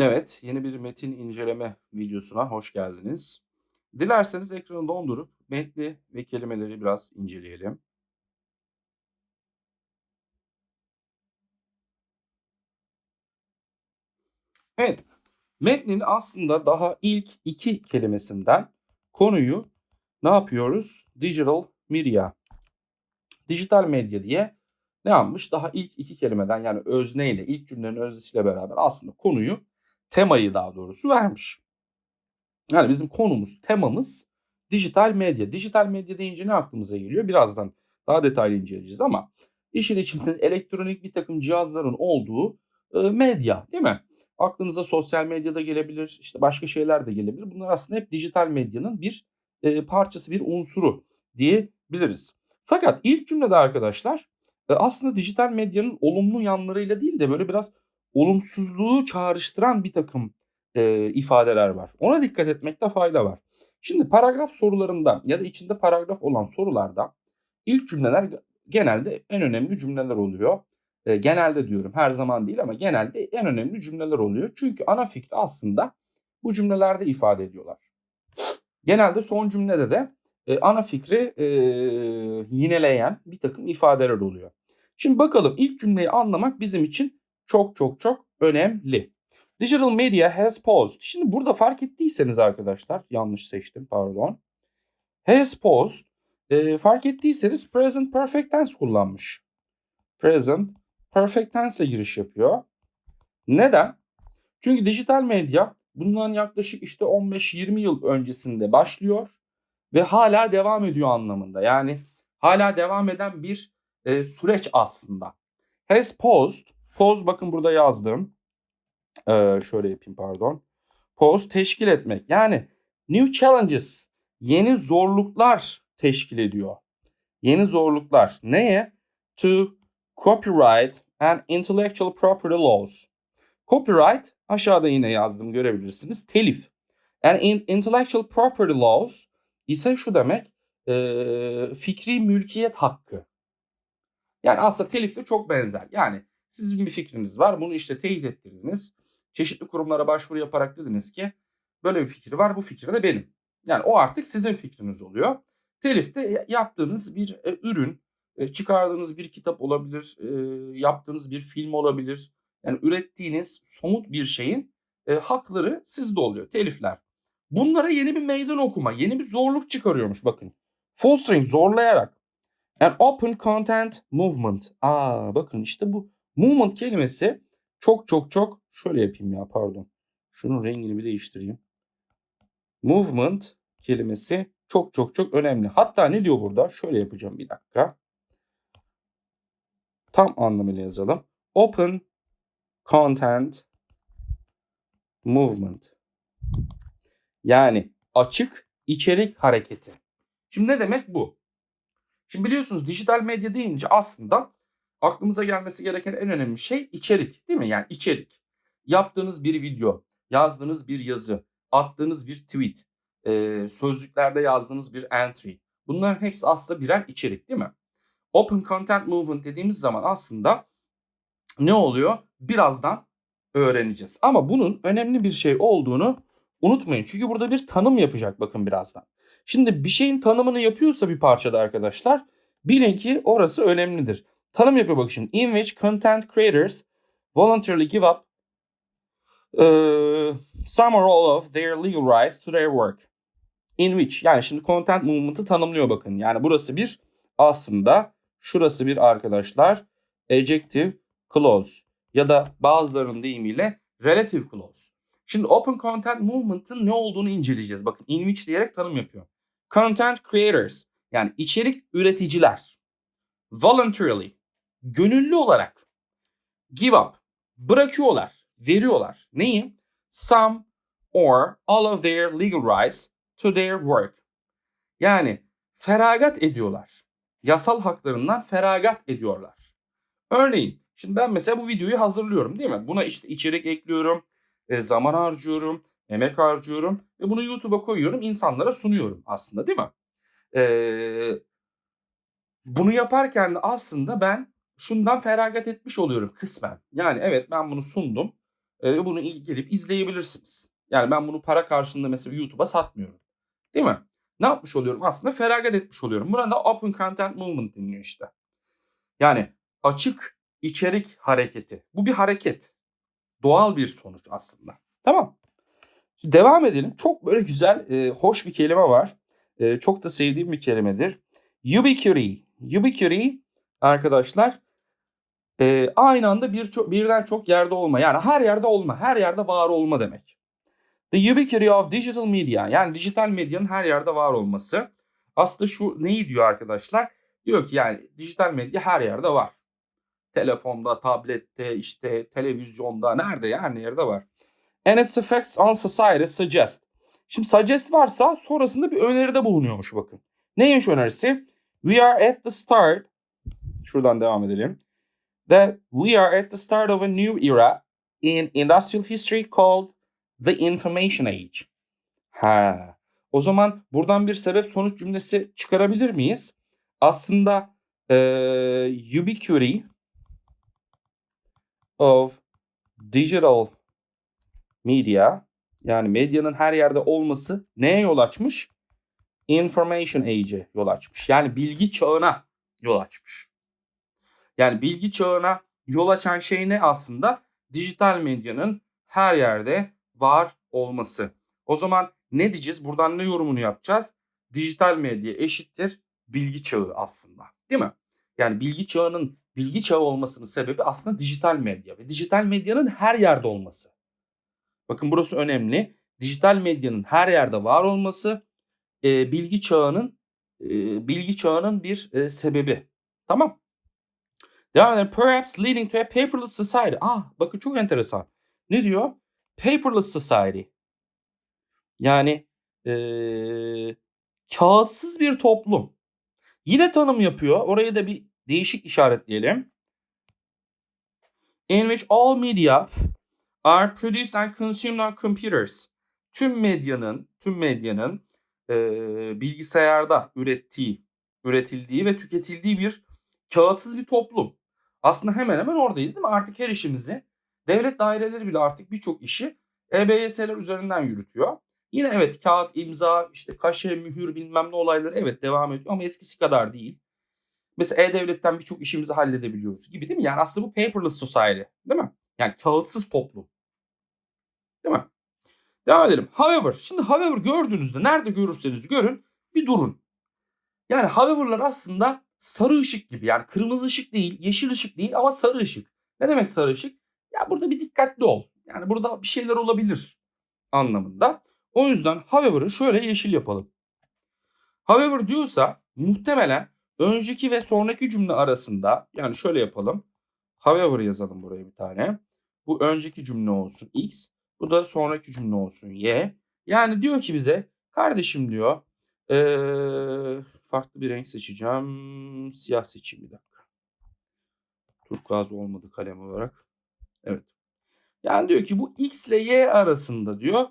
Evet, yeni bir metin inceleme videosuna hoş geldiniz. Dilerseniz ekranı dondurup metni ve kelimeleri biraz inceleyelim. Evet, metnin aslında daha ilk iki kelimesinden konuyu ne yapıyoruz? Digital media, dijital medya diye ne yapmış? Daha ilk iki kelimeden yani özneyle, ilk cümlenin öznesiyle beraber aslında konuyu, temayı daha doğrusu vermiş. Yani bizim konumuz, temamız dijital medya. Dijital medya deyince ne aklımıza geliyor? Birazdan daha detaylı inceleyeceğiz ama işin içinde elektronik bir takım cihazların olduğu e, medya değil mi? Aklınıza sosyal medyada gelebilir, işte başka şeyler de gelebilir. Bunlar aslında hep dijital medyanın bir e, parçası, bir unsuru diyebiliriz. Fakat ilk cümlede arkadaşlar e, aslında dijital medyanın olumlu yanlarıyla değil de böyle biraz olumsuzluğu çağrıştıran bir takım e, ifadeler var. Ona dikkat etmekte fayda var. Şimdi paragraf sorularında ya da içinde paragraf olan sorularda ilk cümleler genelde en önemli cümleler oluyor. E, genelde diyorum her zaman değil ama genelde en önemli cümleler oluyor. Çünkü ana fikri aslında bu cümlelerde ifade ediyorlar. Genelde son cümlede de e, ana fikri e, yineleyen bir takım ifadeler oluyor. Şimdi bakalım ilk cümleyi anlamak bizim için çok çok çok önemli. Digital media has paused. Şimdi burada fark ettiyseniz arkadaşlar yanlış seçtim pardon. Has paused e, fark ettiyseniz present perfect tense kullanmış. Present perfect tense ile giriş yapıyor. Neden? Çünkü dijital medya bundan yaklaşık işte 15-20 yıl öncesinde başlıyor ve hala devam ediyor anlamında. Yani hala devam eden bir e, süreç aslında. Has paused. Pause bakın burada yazdım. Ee, şöyle yapayım pardon. Pause teşkil etmek. Yani new challenges. Yeni zorluklar teşkil ediyor. Yeni zorluklar. Neye? To copyright and intellectual property laws. Copyright aşağıda yine yazdım görebilirsiniz. Telif. And in, intellectual property laws ise şu demek e, fikri mülkiyet hakkı. Yani aslında telifle çok benzer. Yani sizin bir fikriniz var. Bunu işte teyit ettirdiniz. Çeşitli kurumlara başvuru yaparak dediniz ki böyle bir fikir var. Bu fikir de benim. Yani o artık sizin fikriniz oluyor. Telif de yaptığınız bir e, ürün, e, çıkardığınız bir kitap olabilir, e, yaptığınız bir film olabilir. Yani ürettiğiniz somut bir şeyin e, hakları sizde oluyor. Telifler. Bunlara yeni bir meydan okuma, yeni bir zorluk çıkarıyormuş bakın. Fostering zorlayarak. An open content movement. Aa bakın işte bu movement kelimesi çok çok çok şöyle yapayım ya pardon. Şunun rengini bir değiştireyim. Movement kelimesi çok çok çok önemli. Hatta ne diyor burada? Şöyle yapacağım bir dakika. Tam anlamıyla yazalım. Open content movement. Yani açık içerik hareketi. Şimdi ne demek bu? Şimdi biliyorsunuz dijital medya deyince aslında aklımıza gelmesi gereken en önemli şey içerik değil mi? Yani içerik. Yaptığınız bir video, yazdığınız bir yazı, attığınız bir tweet, e, sözlüklerde yazdığınız bir entry. Bunların hepsi aslında birer içerik değil mi? Open Content Movement dediğimiz zaman aslında ne oluyor? Birazdan öğreneceğiz. Ama bunun önemli bir şey olduğunu unutmayın. Çünkü burada bir tanım yapacak bakın birazdan. Şimdi bir şeyin tanımını yapıyorsa bir parçada arkadaşlar bilin ki orası önemlidir. Tanım yapıyor bak şimdi. In which content creators voluntarily give up uh, some or all of their legal rights to their work. In which yani şimdi content movement'ı tanımlıyor bakın. Yani burası bir aslında şurası bir arkadaşlar adjective clause ya da bazılarının deyimiyle relative clause. Şimdi open content movement'ın ne olduğunu inceleyeceğiz. Bakın in which diyerek tanım yapıyor. Content creators yani içerik üreticiler voluntarily gönüllü olarak give up bırakıyorlar, veriyorlar. Neyi? Some or all of their legal rights to their work. Yani feragat ediyorlar. Yasal haklarından feragat ediyorlar. Örneğin şimdi ben mesela bu videoyu hazırlıyorum değil mi? Buna işte içerik ekliyorum, e, zaman harcıyorum, emek harcıyorum ve bunu YouTube'a koyuyorum, insanlara sunuyorum aslında değil mi? Ee, bunu yaparken de aslında ben şundan feragat etmiş oluyorum kısmen. Yani evet ben bunu sundum. E, bunu il- gelip izleyebilirsiniz. Yani ben bunu para karşılığında mesela YouTube'a satmıyorum. Değil mi? Ne yapmış oluyorum? Aslında feragat etmiş oluyorum. Buna da Open Content Movement deniyor işte. Yani açık içerik hareketi. Bu bir hareket. Doğal bir sonuç aslında. Tamam. Şimdi devam edelim. Çok böyle güzel, e, hoş bir kelime var. E, çok da sevdiğim bir kelimedir. Ubiquity. Ubiquity arkadaşlar e, aynı anda bir birden çok yerde olma. Yani her yerde olma, her yerde var olma demek. The ubiquity of digital media yani dijital medyanın her yerde var olması. Aslında şu neyi diyor arkadaşlar? Diyor ki yani dijital medya her yerde var. Telefonda, tablette, işte televizyonda, nerede ya her yerde var. And its effects on society suggest. Şimdi suggest varsa sonrasında bir öneride bulunuyormuş bakın. Neymiş önerisi? We are at the start. Şuradan devam edelim. That we are at the start of a new era in industrial history called the information age. Ha. O zaman buradan bir sebep sonuç cümlesi çıkarabilir miyiz? Aslında e, ubiquity of digital media yani medyanın her yerde olması neye yol açmış? Information Age'e yol açmış. Yani bilgi çağına yol açmış. Yani bilgi çağına yol açan şey ne aslında? Dijital medyanın her yerde var olması. O zaman ne diyeceğiz? Buradan ne yorumunu yapacağız? Dijital medya eşittir bilgi çağı aslında. Değil mi? Yani bilgi çağının bilgi çağı olmasının sebebi aslında dijital medya ve dijital medyanın her yerde olması. Bakın burası önemli. Dijital medyanın her yerde var olması e, bilgi çağının e, bilgi çağının bir e, sebebi. Tamam. Devam edelim. Perhaps leading to a paperless society. Ah bakın çok enteresan. Ne diyor? Paperless society. Yani e, kağıtsız bir toplum. Yine tanım yapıyor. Oraya da bir değişik işaretleyelim. In which all media are produced and consumed on computers. Tüm medyanın, tüm medyanın e, bilgisayarda ürettiği, üretildiği ve tüketildiği bir kağıtsız bir toplum. Aslında hemen hemen oradayız değil mi? Artık her işimizi, devlet daireleri bile artık birçok işi EBS'ler üzerinden yürütüyor. Yine evet kağıt, imza, işte kaşe, mühür bilmem ne olayları evet devam ediyor ama eskisi kadar değil. Mesela E-Devlet'ten birçok işimizi halledebiliyoruz gibi değil mi? Yani aslında bu paperless society değil mi? Yani kağıtsız toplum. Değil mi? Devam edelim. However. Şimdi however gördüğünüzde nerede görürseniz görün bir durun. Yani however'lar aslında sarı ışık gibi. Yani kırmızı ışık değil, yeşil ışık değil ama sarı ışık. Ne demek sarı ışık? Ya burada bir dikkatli ol. Yani burada bir şeyler olabilir anlamında. O yüzden however'ı şöyle yeşil yapalım. However diyorsa muhtemelen önceki ve sonraki cümle arasında yani şöyle yapalım. However yazalım buraya bir tane. Bu önceki cümle olsun x. Bu da sonraki cümle olsun y. Yani diyor ki bize kardeşim diyor ee, farklı bir renk seçeceğim. Siyah seçeyim bir dakika. Turkuaz olmadı kalem olarak. Evet. Yani diyor ki bu x ile y arasında diyor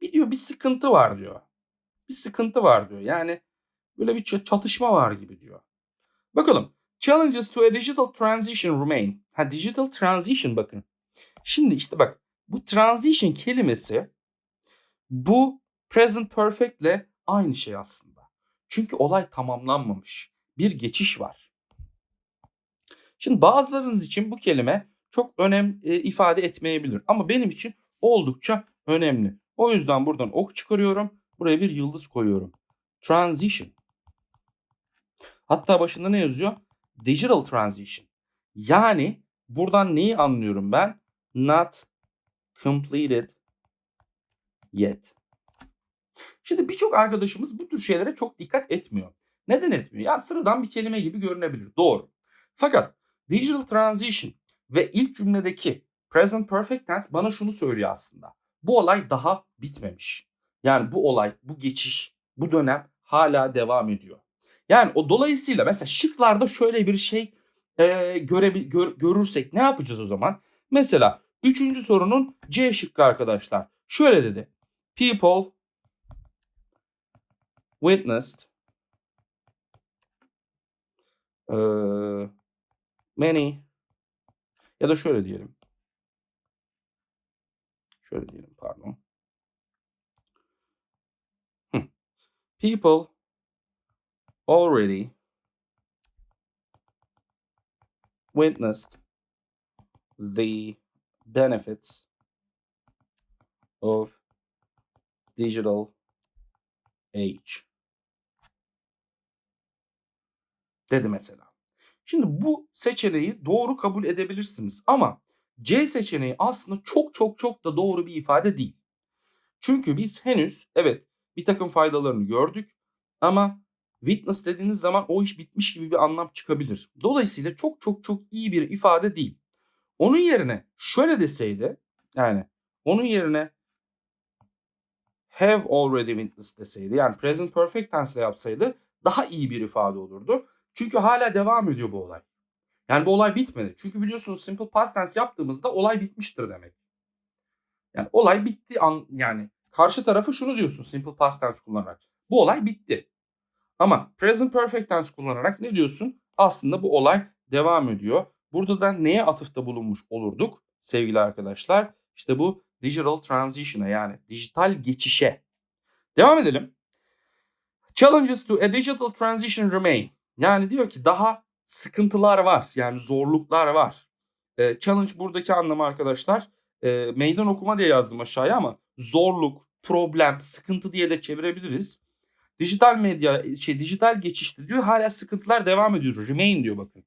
bir diyor bir sıkıntı var diyor. Bir sıkıntı var diyor. Yani böyle bir çatışma var gibi diyor. Bakalım. Challenges to a digital transition remain. Ha digital transition bakın. Şimdi işte bak bu transition kelimesi bu present perfect ile aynı şey aslında. Çünkü olay tamamlanmamış. Bir geçiş var. Şimdi bazılarınız için bu kelime çok önem e, ifade etmeyebilir ama benim için oldukça önemli. O yüzden buradan ok çıkarıyorum. Buraya bir yıldız koyuyorum. Transition. Hatta başında ne yazıyor? Digital transition. Yani buradan neyi anlıyorum ben? Not completed yet. Şimdi birçok arkadaşımız bu tür şeylere çok dikkat etmiyor. Neden etmiyor? Ya sıradan bir kelime gibi görünebilir. Doğru. Fakat digital transition ve ilk cümledeki present perfect tense bana şunu söylüyor aslında. Bu olay daha bitmemiş. Yani bu olay, bu geçiş, bu dönem hala devam ediyor. Yani o dolayısıyla mesela şıklarda şöyle bir şey e, göre, gör, görürsek ne yapacağız o zaman? Mesela üçüncü sorunun C şıkkı arkadaşlar. Şöyle dedi. People witnessed many ya da şöyle diyelim. Şöyle diyelim pardon. Hı. People already witnessed the benefits of digital age. Dedi mesela. Şimdi bu seçeneği doğru kabul edebilirsiniz ama C seçeneği aslında çok çok çok da doğru bir ifade değil. Çünkü biz henüz evet bir takım faydalarını gördük ama witness dediğiniz zaman o iş bitmiş gibi bir anlam çıkabilir. Dolayısıyla çok çok çok iyi bir ifade değil. Onun yerine şöyle deseydi yani onun yerine have already witnessed deseydi yani present perfect tense ile yapsaydı daha iyi bir ifade olurdu. Çünkü hala devam ediyor bu olay. Yani bu olay bitmedi. Çünkü biliyorsunuz simple past tense yaptığımızda olay bitmiştir demek. Yani olay bitti an, yani karşı tarafı şunu diyorsun simple past tense kullanarak. Bu olay bitti. Ama present perfect tense kullanarak ne diyorsun? Aslında bu olay devam ediyor. Burada da neye atıfta bulunmuş olurduk sevgili arkadaşlar? İşte bu digital transition'a yani dijital geçişe. Devam edelim. Challenges to a digital transition remain. Yani diyor ki daha sıkıntılar var. Yani zorluklar var. Ee, challenge buradaki anlamı arkadaşlar e, meydan okuma diye yazdım aşağıya ama zorluk, problem, sıkıntı diye de çevirebiliriz. Dijital medya, şey dijital geçişte diyor hala sıkıntılar devam ediyor. Remain diyor bakın.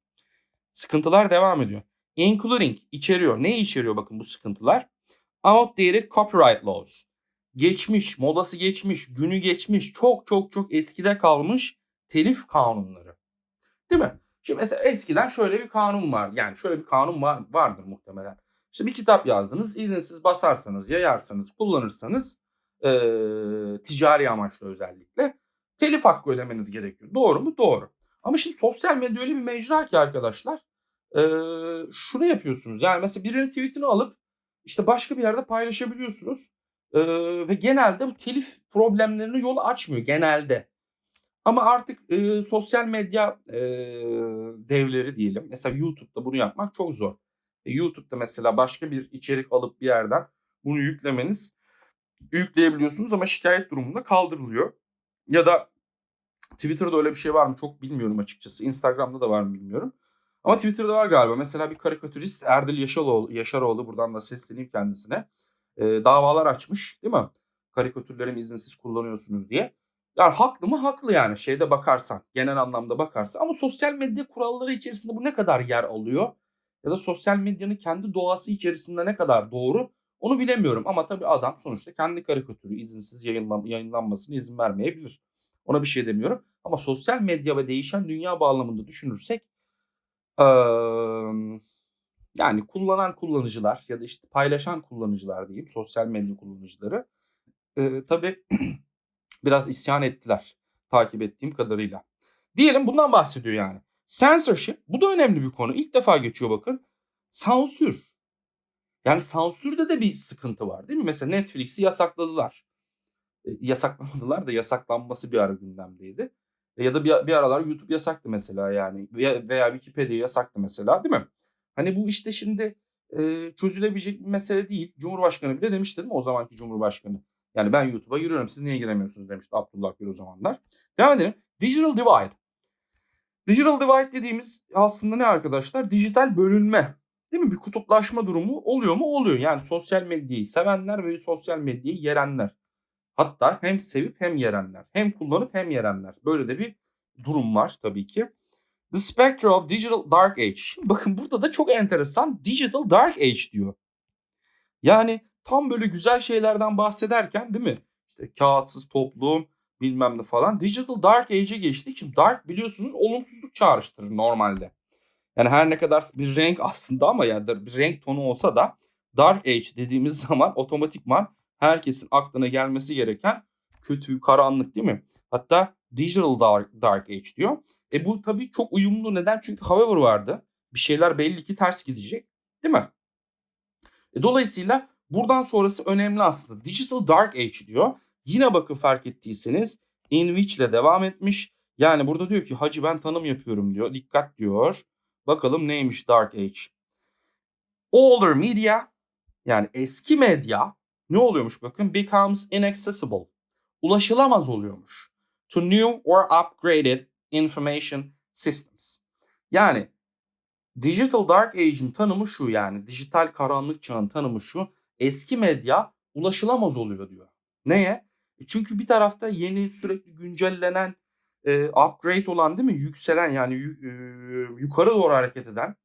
Sıkıntılar devam ediyor. Including içeriyor. Ne içeriyor bakın bu sıkıntılar? Outdated copyright laws. Geçmiş, modası geçmiş, günü geçmiş, çok çok çok eskide kalmış telif kanunları. Değil mi? Şimdi mesela eskiden şöyle bir kanun var. Yani şöyle bir kanun var, vardır muhtemelen. İşte bir kitap yazdınız, izinsiz basarsanız, yayarsanız, kullanırsanız e, ticari amaçlı özellikle telif hakkı ödemeniz gerekiyor. Doğru mu? Doğru. Ama şimdi sosyal medya öyle bir mecra ki arkadaşlar e, şunu yapıyorsunuz. Yani mesela birinin tweetini alıp işte başka bir yerde paylaşabiliyorsunuz. E, ve genelde bu telif problemlerini yol açmıyor genelde. Ama artık e, sosyal medya e, devleri diyelim. Mesela YouTube'da bunu yapmak çok zor. E, YouTube'da mesela başka bir içerik alıp bir yerden bunu yüklemeniz yükleyebiliyorsunuz ama şikayet durumunda kaldırılıyor. Ya da Twitter'da öyle bir şey var mı çok bilmiyorum açıkçası. Instagram'da da var mı bilmiyorum. Ama Twitter'da var galiba. Mesela bir karikatürist Erdil Yaşaroğlu, Yaşaroğlu buradan da sesleneyim kendisine. E, davalar açmış değil mi? Karikatürlerimi izinsiz kullanıyorsunuz diye. Yani haklı mı? Haklı yani şeyde bakarsan. Genel anlamda bakarsan. Ama sosyal medya kuralları içerisinde bu ne kadar yer alıyor? Ya da sosyal medyanın kendi doğası içerisinde ne kadar doğru? Onu bilemiyorum. Ama tabii adam sonuçta kendi karikatürü izinsiz yayınlan yayınlanmasına izin vermeyebilir. Ona bir şey demiyorum. Ama sosyal medya ve değişen dünya bağlamında düşünürsek ee, yani kullanan kullanıcılar ya da işte paylaşan kullanıcılar diyeyim sosyal medya kullanıcıları e, tabii biraz isyan ettiler takip ettiğim kadarıyla. Diyelim bundan bahsediyor yani. Censorship bu da önemli bir konu. İlk defa geçiyor bakın. Sansür. Yani sansürde de bir sıkıntı var değil mi? Mesela Netflix'i yasakladılar. E, yasaklamadılar da yasaklanması bir ara gündemdeydi. E, ya da bir, bir aralar YouTube yasaktı mesela yani veya, veya Wikipedia yasaktı mesela değil mi? Hani bu işte şimdi e, çözülebilecek bir mesele değil. Cumhurbaşkanı bile demişti değil mi o zamanki Cumhurbaşkanı? Yani ben YouTube'a giriyorum siz niye giremiyorsunuz demişti Abdullah Gül o zamanlar. Devam edelim. Digital Divide. Digital Divide dediğimiz aslında ne arkadaşlar? Dijital bölünme. Değil mi? Bir kutuplaşma durumu oluyor mu? Oluyor. Yani sosyal medyayı sevenler ve sosyal medyayı yerenler. Hatta hem sevip hem yerenler. Hem kullanıp hem yerenler. Böyle de bir durum var tabii ki. The Spectre of Digital Dark Age. Şimdi bakın burada da çok enteresan Digital Dark Age diyor. Yani tam böyle güzel şeylerden bahsederken değil mi? İşte kağıtsız toplum bilmem ne falan. Digital Dark Age'e geçtik. Şimdi Dark biliyorsunuz olumsuzluk çağrıştırır normalde. Yani her ne kadar bir renk aslında ama yani bir renk tonu olsa da Dark Age dediğimiz zaman otomatikman herkesin aklına gelmesi gereken kötü, karanlık değil mi? Hatta Digital Dark, Dark Age diyor. E bu tabii çok uyumlu. Neden? Çünkü however vardı. Bir şeyler belli ki ters gidecek. Değil mi? E dolayısıyla buradan sonrası önemli aslında. Digital Dark Age diyor. Yine bakın fark ettiyseniz in which ile devam etmiş. Yani burada diyor ki hacı ben tanım yapıyorum diyor. Dikkat diyor. Bakalım neymiş Dark Age. Older media yani eski medya ne oluyormuş bakın? Becomes inaccessible. Ulaşılamaz oluyormuş. To new or upgraded information systems. Yani Digital Dark Age'in tanımı şu yani. Dijital karanlık çağın tanımı şu. Eski medya ulaşılamaz oluyor diyor. Neye? E Çünkü bir tarafta yeni sürekli güncellenen, e, upgrade olan değil mi? Yükselen yani e, yukarı doğru hareket eden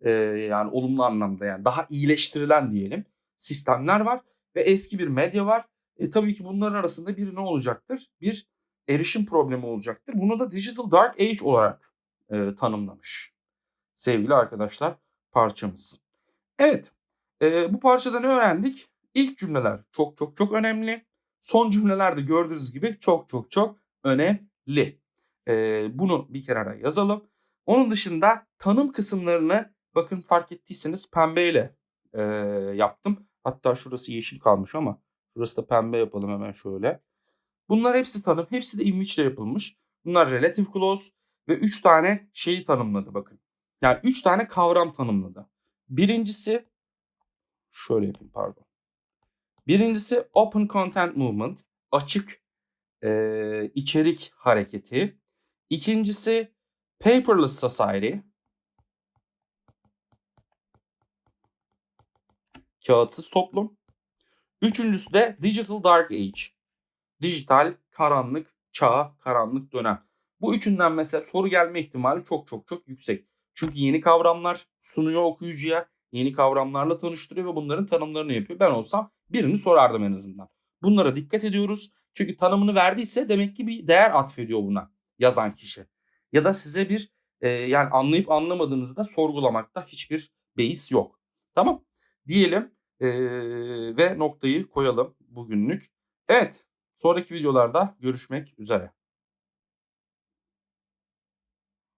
e, yani olumlu anlamda yani daha iyileştirilen diyelim sistemler var ve eski bir medya var. E, tabii ki bunların arasında bir ne olacaktır? Bir erişim problemi olacaktır. Bunu da Digital Dark Age olarak e, tanımlamış sevgili arkadaşlar parçamız. Evet e, bu parçada ne öğrendik? İlk cümleler çok çok çok önemli. Son cümleler de gördüğünüz gibi çok çok çok önemli. E, bunu bir kenara yazalım. Onun dışında tanım kısımlarını bakın fark ettiyseniz pembeyle e, yaptım. Hatta şurası yeşil kalmış ama şurası da pembe yapalım hemen şöyle. Bunlar hepsi tanım. Hepsi de image ile yapılmış. Bunlar relative clause ve 3 tane şeyi tanımladı bakın. Yani 3 tane kavram tanımladı. Birincisi şöyle yapayım pardon. Birincisi open content movement, açık e, içerik hareketi. İkincisi paperless society, kağıtsız toplum. Üçüncüsü de digital dark age, dijital karanlık çağ, karanlık dönem. Bu üçünden mesela soru gelme ihtimali çok çok çok yüksek. Çünkü yeni kavramlar sunuyor okuyucuya. Yeni kavramlarla tanıştırıyor ve bunların tanımlarını yapıyor. Ben olsam birini sorardım en azından. Bunlara dikkat ediyoruz. Çünkü tanımını verdiyse demek ki bir değer atfediyor buna yazan kişi. Ya da size bir e, yani anlayıp anlamadığınızı da sorgulamakta hiçbir beis yok. Tamam diyelim e, ve noktayı koyalım bugünlük. Evet sonraki videolarda görüşmek üzere.